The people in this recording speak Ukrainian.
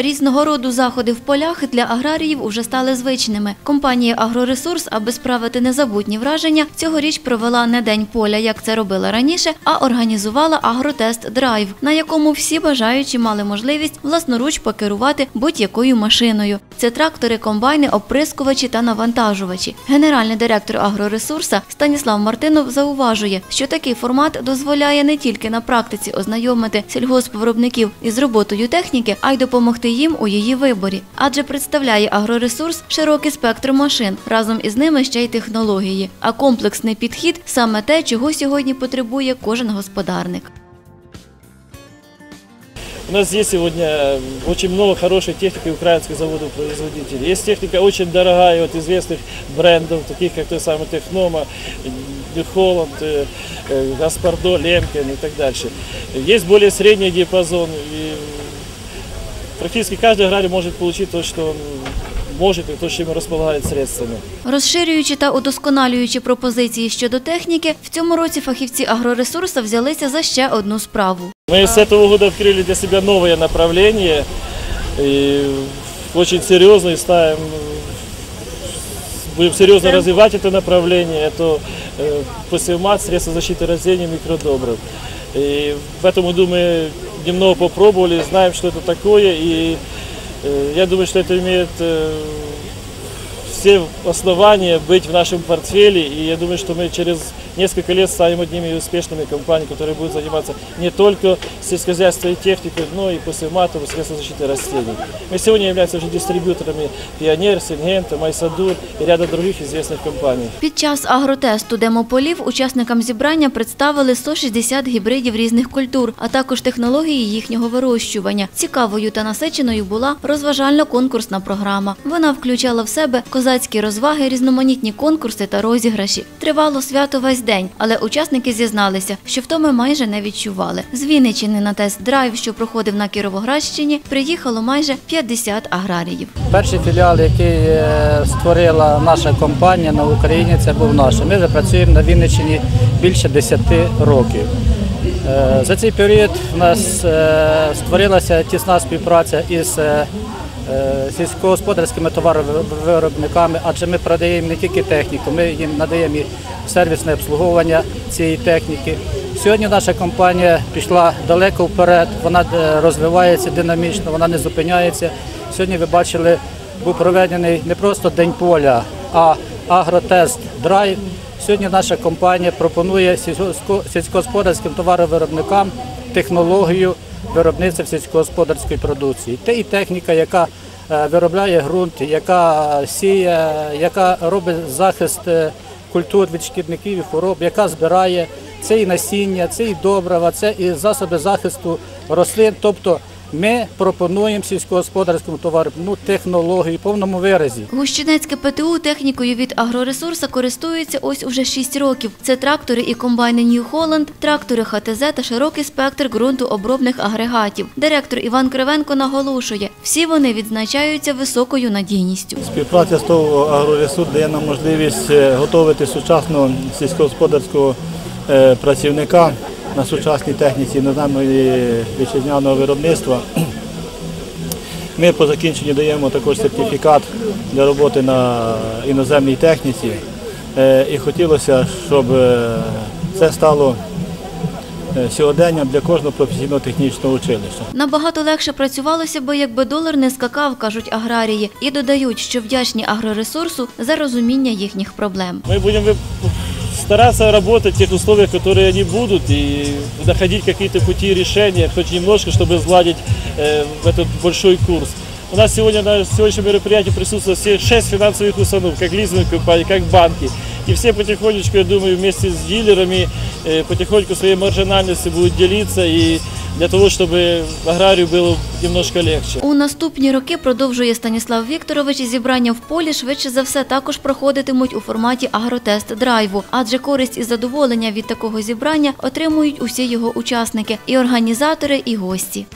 Різного роду заходи в полях для аграріїв уже стали звичними. Компанія «Агроресурс», аби справити незабутні враження, цьогоріч провела не день поля, як це робила раніше, а організувала агротест-драйв, на якому всі бажаючі мали можливість власноруч покерувати будь-якою машиною. Це трактори, комбайни, оприскувачі та навантажувачі. Генеральний директор «Агроресурса» Станіслав Мартинов зауважує, що такий формат дозволяє не тільки на практиці ознайомити сільгоспвиробників із роботою техніки, а й допомогти їм у її виборі. Адже представляє агроресурс широкий спектр машин, разом із ними ще й технології. А комплексний підхід саме те, чого сьогодні потребує кожен господарник. У нас есть сегодня очень много хорошей техники украинских заводов-производителей. Есть техника очень дорогая от известных брендов, таких как той самый Технома, New Holland, э, э, Гаспардо, Лемкен и так дальше. Есть более средний диапазон. И практически каждый аграрий может получить то, что он может и то, чем располагает средствами. Розширюючи та удосконалюючи пропозиції щодо техніки, в цьому році фахівці агроресурсу взялися за ще одну справу. Мы с этого года открыли для себя новое направление. И очень серьезно и ставим, будем серьезно развивать это направление. Это э, посевмат, средства защиты растений, микродобрив. И в этом году мы немного попробовали, знаем, что это такое. И э, я думаю, что это имеет э, все основания быть в нашем портфеле. И я думаю, что мы через несколько лет станем одними из успешными компаний, которые будут заниматься не только сельскохозяйственной техникой, но и посевматом, и средством защиты растений. Мы сегодня являемся уже дистрибьюторами Пионер, Сингента, Майсадур и ряда других известных компаний. Під час агротесту демополів учасникам зібрання представили 160 гібридів різних культур, а також технології їхнього вирощування. Цікавою та насиченою була розважально-конкурсна програма. Вона включала в себе козацькі розваги, різноманітні конкурси та розіграші. Тривало свято весь день, але учасники зізналися, що втоми майже не відчували. З Вінничини на тест-драйв, що проходив на Кіровоградщині, приїхало майже 50 аграріїв. Перший філіал, який е, створила наша компанія на Україні, це був наш. Ми вже працюємо на Вінниччині більше 10 років. Е, За цей період в нас е, створилася тісна співпраця із е, сільськогосподарськими товаровиробниками, адже ми продаємо не тільки техніку, ми їм надаємо і сервісне обслуговування цієї техніки. Сьогодні наша компанія пішла далеко вперед, вона розвивається динамічно, вона не зупиняється. Сьогодні ви бачили, був проведений не просто день поля, а агротест драйв. Сьогодні наша компанія пропонує сільсько- сільськогосподарським товаровиробникам технологію виробництва сільськогосподарської продукції. Те і техніка, яка е, виробляє ґрунт, яка сіє, яка робить захист е, культур від шкідників і хвороб, яка збирає це і насіння, це і добрива, це і засоби захисту рослин. Тобто ми пропонуємо сільськогосподарському товару ну, технологію в повному виразі. Гущинецьке ПТУ технікою від агроресурса користується ось уже 6 років. Це трактори і комбайни New Holland, трактори ХТЗ та широкий спектр ґрунтообробних агрегатів. Директор Іван Кривенко наголошує, всі вони відзначаються високою надійністю. Співпраця з того агроресурс дає нам можливість е, готувати сучасного сільськогосподарського е, працівника на сучасній техніці іноземної вітчизняного виробництва. Ми по закінченню даємо також сертифікат для роботи на іноземній техніці. Е, І хотілося, щоб е, це стало е, сьогоденням для кожного професійного технічного училища. Набагато легше працювалося би, якби долар не скакав, кажуть аграрії, і додають, що вдячні агроресурсу за розуміння їхніх проблем. Мы будем вы- стараться работать в тех условиях, которые они будут, и находить какие-то пути решения, хоть немножко, чтобы сгладить э, этот большой курс. У нас сегодня на сегодняшнем мероприятии присутствует все шесть финансовых установ, как лизинговые компании, как банки. И все потихонечку, я думаю, вместе с дилерами э, потихоньку своей маржинальностью будут делиться и для того, щоб аграрію було немножко легше. У наступні роки продовжує Станіслав Вікторович зібрання в полі швидше за все також проходитимуть у форматі агротест драйву, адже користь і задоволення від такого зібрання отримують усі його учасники і організатори, і гості.